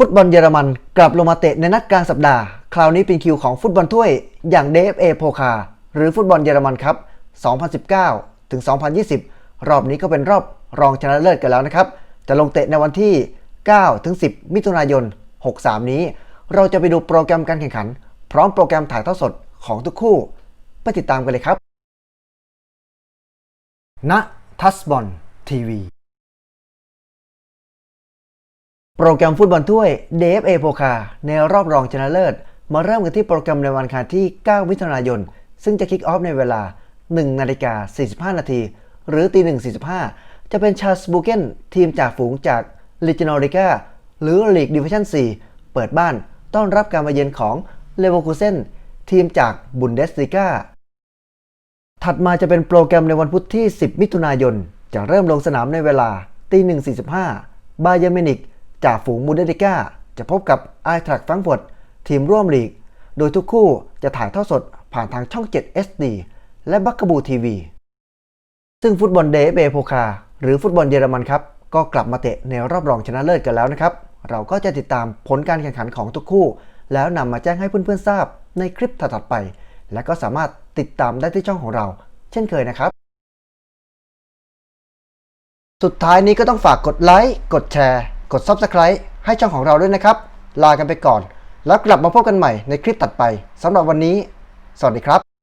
ฟุตบอลเยอรมันกลับลงมาเตะในนัดกลางสัปดาห์ คราวนี้เป็นคิวของฟุตบอลถ้วยอย่าง DFA โพคาหรือฟุตบอลเยอรมันครับ 2019 ถึง 2020 รอบนี้ก็เป็นรอบรองชนะเลิศกันแล้วนะครับ จะลงเตะในวันที่ 9 ถึง 10 มิถุนายน 63 นี้ เราจะไปดูโปรแกรมการแข่งขัน พร้อมโปรแกรมถ่ายทอดสดของทุกคู่ ไปติดตามกันเลยครับณทัสบอลทีวี โปรแกรมฟุตบอลถ้วย DFA โพคาในรอบรองชนะเลิศ มาเริ่มกันที่โปรแกรมในวันคารที่ 9 มิถุนายน ซึ่งจะคิกออฟในเวลา 1 นาฬิกา 45 นาที หรือตี 1 45 จะเป็นชาร์ลส์บูเกนทีมจากฝูงจากลิจินริกาหรือลีกดิวิชั่น 4 เปิดบ้านต้อนรับการมาเยือนของเลเวอร์คูเซนทีมจากบุนเดสลิกาถัดมาจะเป็นโปรแกรมในวันพุธที่ 10 มิถุนายน จะเริ่มลงสนามในเวลาตี 1.45 บาเยอร์มินิก จากฝูงบูเดสลิก้าจะพบกับไอทรักฟังก์เฟิร์ตทีมร่วมลีก โดยทุกคู่จะถ่ายทอดสดผ่านทางช่อง 7 SD และบัคกบูทีวี ซึ่งฟุตบอลเดฟเบโพคาหรือฟุตบอลเยอรมันครับ ก็กลับมาเตะในรอบรองชนะเลิศกันแล้วนะครับ เราก็จะติดตามผลการแข่งขันของทุกคู่ แล้วนำมาแจ้งให้เพื่อนๆทราบในคลิปถัดๆไป และก็สามารถติดตามได้ที่ช่องของเรา เช่นเคยนะครับ สุดท้ายนี้ก็ต้องฝากกดไลค์ กดแชร์ กด Subscribe ให้ช่องของเราด้วยนะครับ ลากันไปก่อน แล้วกลับมาพบกันใหม่ในคลิปตัดไปสำหรับวันนี้ สวัสดีครับ